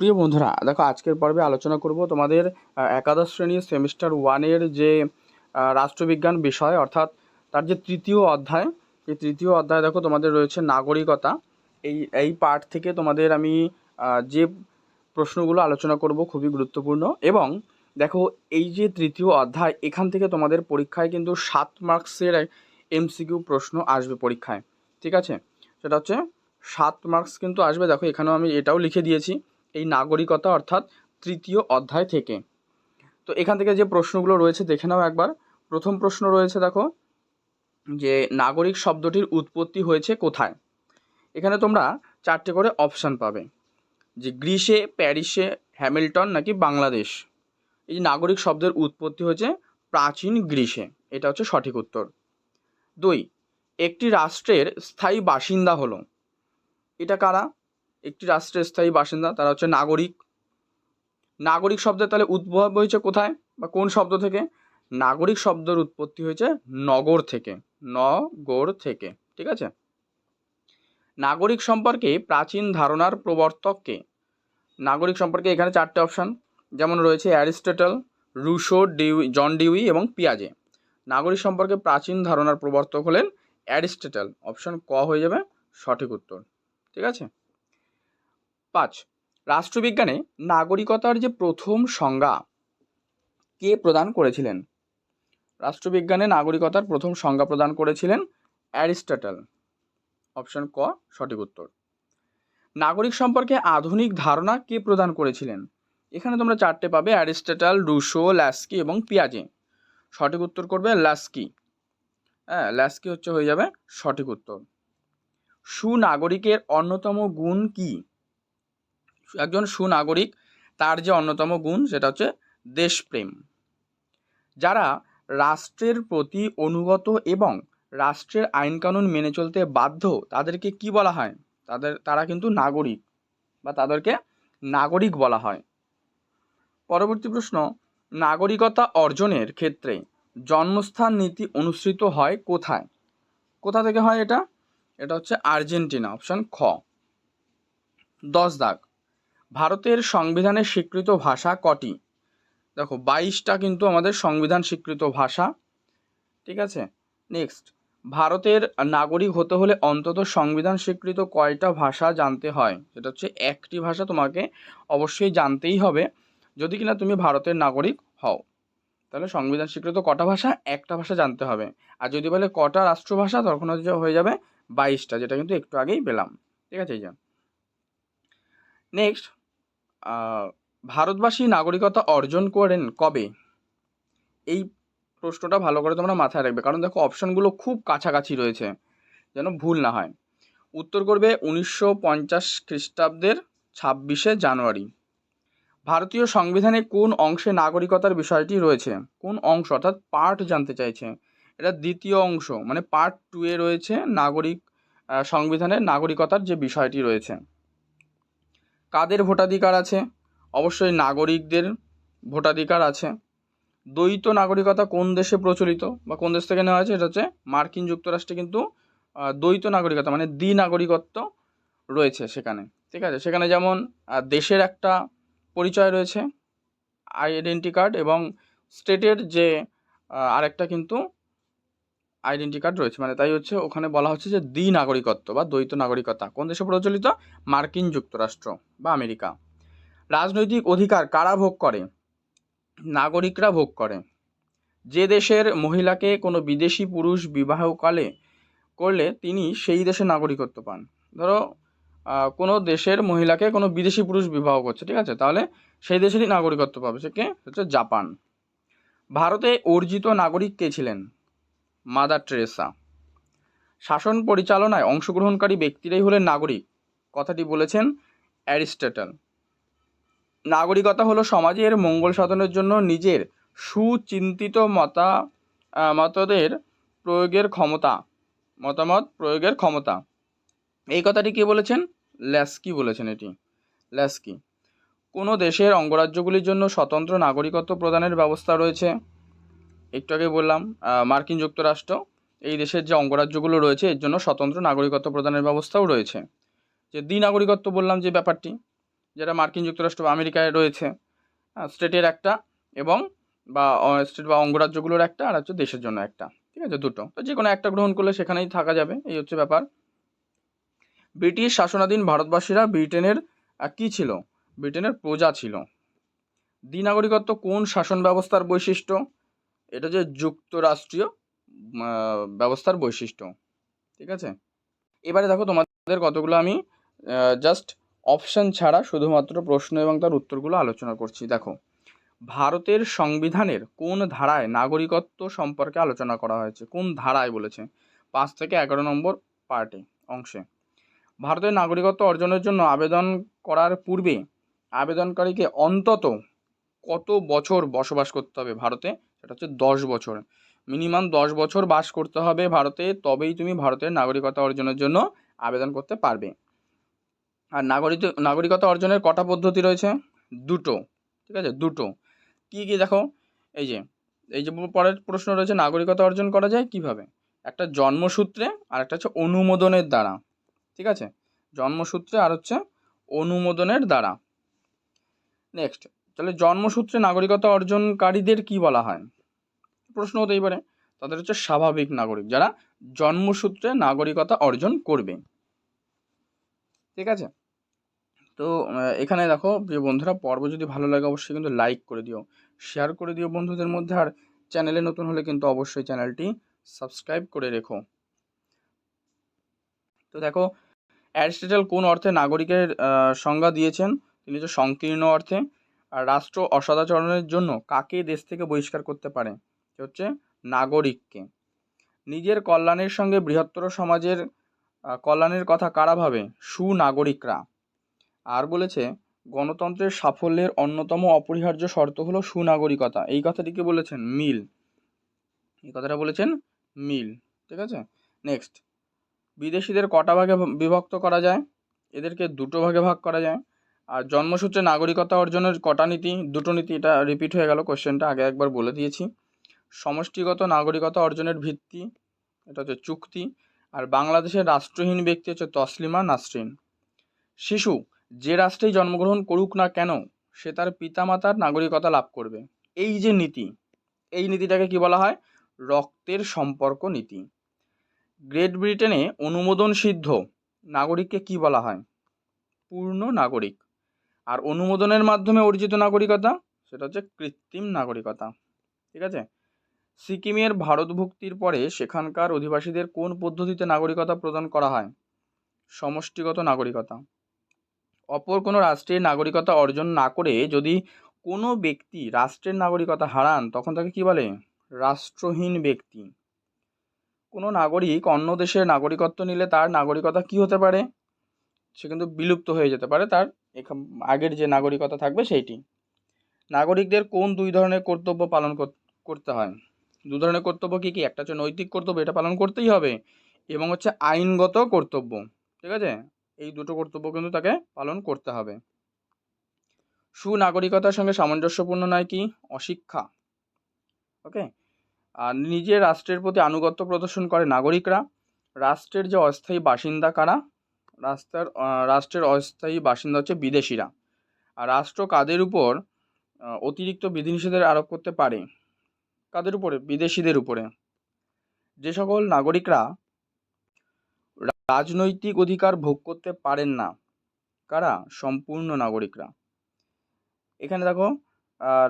প্রিয় বন্ধুরা, দেখো আজকের পর্বে আলোচনা করব তোমাদের একাদশ শ্রেণির সেমিস্টার ওয়ানের যে রাষ্ট্রবিজ্ঞান বিষয়, অর্থাৎ তার যে তৃতীয় অধ্যায়, এই তৃতীয় অধ্যায় দেখো তোমাদের রয়েছে নাগরিকতা। এই এই পার্ট থেকে তোমাদের আমি যে প্রশ্নগুলো আলোচনা করব খুবই গুরুত্বপূর্ণ এবং দেখো এই যে তৃতীয় অধ্যায়, এখান থেকে তোমাদের পরীক্ষায় কিন্তু সাত মার্কসের এমসিকিউ প্রশ্ন আসবে পরীক্ষায়, ঠিক আছে? সেটা হচ্ছে সাত মার্কস কিন্তু আসবে। দেখো এখানেও আমি এটাও লিখে দিয়েছি। এই নাগরিকতা অর্থাৎ তৃতীয় অধ্যায় থেকে। তো এখান থেকে যে প্রশ্নগুলো রয়েছে, দেখে নাও একবার। প্রথম প্রশ্ন রয়েছে, দেখো, যে নাগরিক শব্দটির উৎপত্তি হয়েছে কোথায়? এখানে তোমরা চারটে করে অপশান পাবে, যে গ্রিসে, প্যারিসে, হ্যামিল্টন নাকি বাংলাদেশ। এই যে নাগরিক শব্দের উৎপত্তি হয়েছে প্রাচীন গ্রিসে, এটা হচ্ছে সঠিক উত্তর। দুই, একটি রাষ্ট্রের স্থায়ী বাসিন্দা হলো, এটা কারা? একটি রাষ্ট্রের স্থায়ী বাসিন্দা, তারা হচ্ছে নাগরিক। নাগরিক শব্দের তাহলে উদ্ভব হয়েছে কোথায় বা কোন শব্দ থেকে? নাগরিক শব্দের উৎপত্তি হয়েছে নগর থেকে নগর থেকে, ঠিক আছে? নাগরিক সম্পর্কে প্রাচীন ধারণার প্রবর্তককে নাগরিক সম্পর্কে এখানে চারটে অপশান, যেমন রয়েছে Aristotle, Rousseau Dewey John Dewey এবং পিয়াজে। নাগরিক সম্পর্কে প্রাচীন ধারণার প্রবর্তক হলেন অ্যারিস্টটল। অপশন ক হয়ে যাবে, সঠিক উত্তর, ঠিক আছে? পাঁচ, রাষ্ট্রবিজ্ঞানে নাগরিকতার যে প্রথম সংজ্ঞা, কে প্রদান করেছিলেন? রাষ্ট্রবিজ্ঞানে নাগরিকতার প্রথম সংজ্ঞা প্রদান করেছিলেন অ্যারিস্টটল। অপশন ক, সঠিক উত্তর। নাগরিক সম্পর্কে আধুনিক ধারণা কে প্রদান করেছিলেন? এখানে তোমরা চারটে পাবে, অ্যারিস্টটল, রুশো, ল্যাস্কি এবং পিয়াজে। সঠিক উত্তর করবে ল্যাস্কি। হ্যাঁ ল্যাস্কি হচ্ছে হয়ে যাবে সঠিক উত্তর। সুনাগরিকের অন্যতম গুণ কি? একজন সুনাগরিক, তার যে অন্যতম গুণ সেটা হচ্ছে দেশপ্রেম। যারা রাষ্ট্রের প্রতি অনুগত এবং রাষ্ট্রের আইনকানুন মেনে চলতে বাধ্য, তাদেরকে কি বলা হয়? তাদের, তারা কিন্তু নাগরিক বা তাদেরকে নাগরিক বলা হয়। পরবর্তী প্রশ্ন, নাগরিকতা অর্জনের ক্ষেত্রে জন্মস্থান নীতি অনুসৃত হয় কোথায়? কোথা থেকে হয় এটা? এটা হচ্ছে আর্জেন্টিনা, অপশন খ। দশ দাগ। ভারতের সংবিধানের স্বীকৃত ভাষা কটি? দেখো, বাইশটা কিন্তু আমাদের সংবিধান স্বীকৃত ভাষা। ঠিক আছে? নেক্সট ভারতের নাগরিক হতে হলে অন্তত সংবিধান স্বীকৃত কয়টা ভাষা জানতে হয়? সেটা হচ্ছে একটি ভাষা তোমাকে অবশ্যই জানতেই হবে। যদি কিনা তুমি ভারতের নাগরিক হও, তাহলে সংবিধান স্বীকৃত কটা ভাষা? একটা ভাষা জানতে হবে। আর যদি বলে কটা রাষ্ট্রভাষা, তখন হয়ে যাবে বাইশটা, যেটা কিন্তু একটু আগেই পেলাম। ঠিক আছে, এই যে। নেক্সট ভারতবাসী নাগরিকতা অর্জন করেন কবে? এই প্রশ্নটা ভালো করে তোমরা মাথায় রাখবে। কারণ দেখো, অপশনগুলো খুব কাছাকাছি রয়েছে, যেন ভুল না হয়। উত্তর করবে উনিশশো পঞ্চাশ খ্রিস্টাব্দের ছাব্বিশে জানুয়ারি। ভারতীয় সংবিধানে কোন অংশে নাগরিকতার বিষয়টি রয়েছে? কোন অংশ? অর্থাৎ পার্ট জানতে চাইছে। এটা দ্বিতীয় অংশ মানে পার্ট টু এ রয়েছে নাগরিক সংবিধানের নাগরিকতার যে বিষয়টি রয়েছে। কাদের ভোটাধিকার আছে? অবশ্যই নাগরিকদের ভোটাধিকার আছে। দ্বৈত নাগরিকতা কোন দেশে প্রচলিত বা কোন দেশ থেকে নেওয়া হয়েছে? এটা হচ্ছে মার্কিন যুক্তরাষ্ট্রে কিন্তু দ্বৈত নাগরিকতা মানে দ্বি নাগরিকত্ব রয়েছে সেখানে। ঠিক আছে? সেখানে যেমন দেশের একটা পরিচয় রয়েছে, আইডেন্টি কার্ড এবং স্টেটের যে আরেকটা কিন্তু আইডেন্টি কার্ড রয়েছে। মানে তাই হচ্ছে ওখানে বলা হচ্ছে যে দ্বি নাগরিকত্ব বা দ্বৈত নাগরিকতা। কোন দেশে প্রচলিত? মার্কিন যুক্তরাষ্ট্র বা আমেরিকা। রাজনৈতিক অধিকার কারা ভোগ করে? নাগরিকরা ভোগ করে। যে দেশের মহিলাকে কোনো বিদেশি পুরুষ বিবাহকালে করলে তিনি সেই দেশের নাগরিকত্ব পান। ধরো কোনো দেশের মহিলাকে কোনো বিদেশি পুরুষ বিবাহ করছে, ঠিক আছে? তাহলে সেই দেশেরই নাগরিকত্ব পাবে। সে কে? হচ্ছে জাপান। ভারতে অর্জিত নাগরিক কে ছিলেন? Mother Teresa. শাসন পরিচালনায় অংশগ্রহণকারী ব্যক্তিরাই হলেন নাগরিক, কথাটি বলেছেন অ্যারিস্টটল। নাগরিকতা হলো সমাজের মঙ্গল সাধনের জন্য নিজের সুচিন্তিত মতা মতদের প্রয়োগের ক্ষমতা, মতামত প্রয়োগের ক্ষমতা। এই কথাটি কে বলেছেন? ল্যাস্কি বলেছেন এটি। ল্যাস্কি। কোনো দেশের অঙ্গরাজ্যগুলির জন্য স্বতন্ত্র নাগরিকত্ব প্রদানের ব্যবস্থা রয়েছে। একটু আগে বললাম মার্কিন যুক্তরাষ্ট্র এই দেশের যে অঙ্গরাজ্যগুলো রয়েছে, এর জন্য স্বতন্ত্র নাগরিকত্ব প্রদানের ব্যবস্থাও রয়েছে। যে দ্বি নাগরিকত্ব বললাম যে ব্যাপারটি, যেটা মার্কিন যুক্তরাষ্ট্র বা আমেরিকায় রয়েছে স্টেটের একটা এবং বা স্টেট বা অঙ্গরাজ্যগুলোর একটা আর হচ্ছে দেশের জন্য একটা। ঠিক আছে, দুটো। তো যে কোনো একটা গ্রহণ করলে সেখানেই থাকা যাবে, এই হচ্ছে ব্যাপার। ব্রিটিশ শাসনাধীন ভারতবাসীরা ব্রিটেনের কি ছিল? ব্রিটেনের প্রজা ছিল। দ্বিনাগরিকত্ব কোন শাসন ব্যবস্থার বৈশিষ্ট্য? এটা যে যুক্তরাষ্ট্রীয় ব্যবস্থার বৈশিষ্ট্য, ঠিক আছে? এবারে দেখো তোমাদের কতগুলো আমি জাস্ট অপশন ছাড়া শুধুমাত্র প্রশ্ন এবং তার উত্তরগুলো আলোচনা করছি। দেখো, ভারতের সংবিধানের কোন ধারায় নাগরিকত্ব সম্পর্কে আলোচনা করা হয়েছে? কোন ধারায় বলেছে? পাঁচ থেকে এগারো নম্বর পার্টে অংশে। ভারতের নাগরিকত্ব অর্জনের জন্য আবেদন করার পূর্বে আবেদনকারীকে অন্তত কত বছর বসবাস করতে হবে ভারতে? সেটা হচ্ছে দশ বছর। মিনিমাম দশ বছর বাস করতে হবে ভারতে, তবেই তুমি ভারতের নাগরিকতা অর্জনের জন্য আবেদন করতে পারবে। আর নাগরিক নাগরিকতা অর্জনের কটা পদ্ধতি রয়েছে? দুটো, ঠিক আছে? দুটো। কী কী দেখো? এই যে এই যে পরের প্রশ্ন রয়েছে, নাগরিকতা অর্জন করা যায় কীভাবে? একটা জন্মসূত্রে আর একটা হচ্ছে অনুমোদনের দ্বারা, ঠিক আছে? জন্মসূত্রে আর হচ্ছে অনুমোদনের দ্বারা। নেক্সট তাহলে জন্মসূত্রে নাগরিকতা অর্জনকারীদের কি বলা হয়? প্রশ্ন হতেই পারে। তাদের হচ্ছে স্বাভাবিক নাগরিক, যারা জন্মসূত্রে নাগরিকতা অর্জন করবে। ঠিক আছে? তো এখানে দেখো প্রিয় বন্ধুরা, পর্ব যদি ভালো লাগে অবশ্যই কিন্তু লাইক করে দিও শেয়ার করে দিও বন্ধুদের মধ্যে, আর চ্যানেলে নতুন হলে কিন্তু অবশ্যই চ্যানেলটি সাবস্ক্রাইব করে রেখো। তো দেখো, অ্যারিস্টটল কোন অর্থে নাগরিকের সংজ্ঞা দিয়েছেন? তিনি হচ্ছে সংকীর্ণ অর্থে। রাষ্ট্র অসদাচরণের জন্য কাকে দেশ থেকে বহিষ্কার করতে পারে? হচ্ছে নাগরিককে। নিজের কল্যাণের সঙ্গে বৃহত্তর সমাজের কল্যাণের কথা কারা ভাবে? সুনাগরিকরা। আর বলেছে, গণতন্ত্রের সাফল্যের অন্যতম অপরিহার্য শর্ত হলো সুনাগরিকতা। এই কথাটিকে বলেছেন? মিল। এই কথাটা বলেছেন মিল। ঠিক আছে? নেক্সট বিদেশিদের কটা ভাগে বিভক্ত করা যায়? এদেরকে দুটো ভাগে ভাগ করা যায়। আর জন্মসূত্রে নাগরিকতা অর্জনের কটা নীতি? দুটো নীতি, এটা রিপিট হয়ে গেল কোশ্চেনটা আগে একবার বলে দিয়েছি। সমষ্টিগত নাগরিকতা অর্জনের ভিত্তি, এটা হচ্ছে চুক্তি, আর বাংলাদেশের রাষ্ট্রহীন ব্যক্তি হচ্ছে তসলিমা নাসরিন। শিশু, যে রাষ্ট্রেই জন্মগ্রহণ করুক না কেন, সে তার পিতামাতার নাগরিকতা লাভ করবে। এই যে নীতি, এই নীতিটাকে কি বলা হয়? রক্তের সম্পর্ক নীতি। গ্রেট ব্রিটেনে অনুমোদন সিদ্ধ নাগরিককে কি বলা হয়? পূর্ণ নাগরিক। আর অনুমোদনের মাধ্যমে অর্জিত নাগরিকতা, সেটা হচ্ছে কৃত্রিম নাগরিকতা। ঠিক আছে? সিকিমের ভারতভুক্তির পরে সেখানকার অধিবাসীদের কোন পদ্ধতিতে নাগরিকতা প্রদান করা হয়? সমষ্টিগত নাগরিকতা। অপর কোনো রাষ্ট্রের নাগরিকতা অর্জন না করে যদি কোনো ব্যক্তি রাষ্ট্রের নাগরিকতা হারান, তখন তাকে কি বলে? রাষ্ট্রহীন ব্যক্তি। কোনো নাগরিক অন্য দেশের নাগরিকত্ব নিলে তার নাগরিকতা কি হতে পারে? সে কিন্তু বিলুপ্ত হয়ে যেতে পারে তার এখান, আগের যে নাগরিকতা থাকবে সেইটি। নাগরিকদের কোন দুই ধরনের কর্তব্য পালন করতে হয়? দু ধরনের কর্তব্য কি কি? একটা হচ্ছে নৈতিক কর্তব্য, এটা পালন করতেই হবে, এবং হচ্ছে আইনগত কর্তব্য, ঠিক আছে? এই দুটো কর্তব্য কিন্তু তাকে পালন করতে হবে। সুনাগরিকতার সঙ্গে সামঞ্জস্যপূর্ণ নয় কি? অশিক্ষা, ওকে? আর নিজের রাষ্ট্রের প্রতি আনুগত্য প্রদর্শন করে নাগরিকরা। রাষ্ট্রের যে অস্থায়ী বাসিন্দা কারা? আহ, রাষ্ট্রের অস্থায়ী বাসিন্দা হচ্ছে বিদেশিরা। আর রাষ্ট্র কাদের উপর অতিরিক্ত বিধিনিষেধের আরোপ করতে পারে? কাদের উপরে? বিদেশিদের উপরে। যে সকল নাগরিকরা রাজনৈতিক অধিকার ভোগ করতে পারেন না কারা? সম্পূর্ণ নাগরিকরা। এখানে দেখো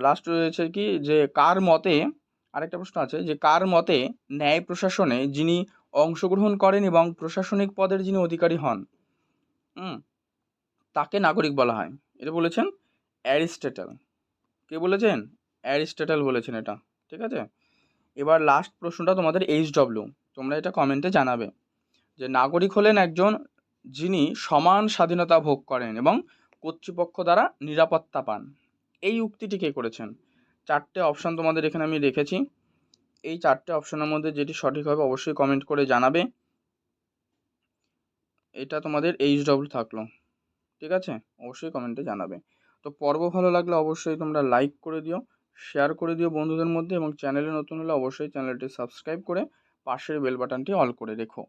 লাস্ট রয়েছে কি? যে কার মতে আরেকটা প্রশ্ন আছে যে কার মতে ন্যায় প্রশাসনে যিনি অংশগ্রহণ করেন এবং প্রশাসনিক পদের যিনি অধিকারী হন তাকে নাগরিক বলা হয়। এটা বলেছেন অ্যারিস্টটল। কে বলেছেন? অ্যারিস্টটল বলেছেন এটা, ঠিক আছে? এবার লাস্ট প্রশ্নটা তোমাদের এইচ ডব্লিউ তোমরা এটা কমেন্টে জানাবে যে নাগরিক হলেন একজন যিনি সমান স্বাধীনতা ভোগ করেন এবং কর্তৃপক্ষ দ্বারা নিরাপত্তা পান। এই উক্তিটি কে করেছেন? চারটে অপশান তোমাদের এখানে আমি রেখেছি। এই চারটে অপশানের মধ্যে যেটি সঠিক হবে অবশ্যই কমেন্ট করে জানাবে। এটা তোমাদের এইচ ডব্লিউ থাকল। ঠিক আছে? অবশ্যই কমেন্টে জানাবে। তো পর্ব ভালো লাগলে অবশ্যই তোমরা লাইক করে দিও শেয়ার করে দিও বন্ধুদের মধ্যে এবং চ্যানেলে নতুন হলে অবশ্যই চ্যানেলটি সাবস্ক্রাইব করে পাশের বেল বাটনটি অল করে রেখো।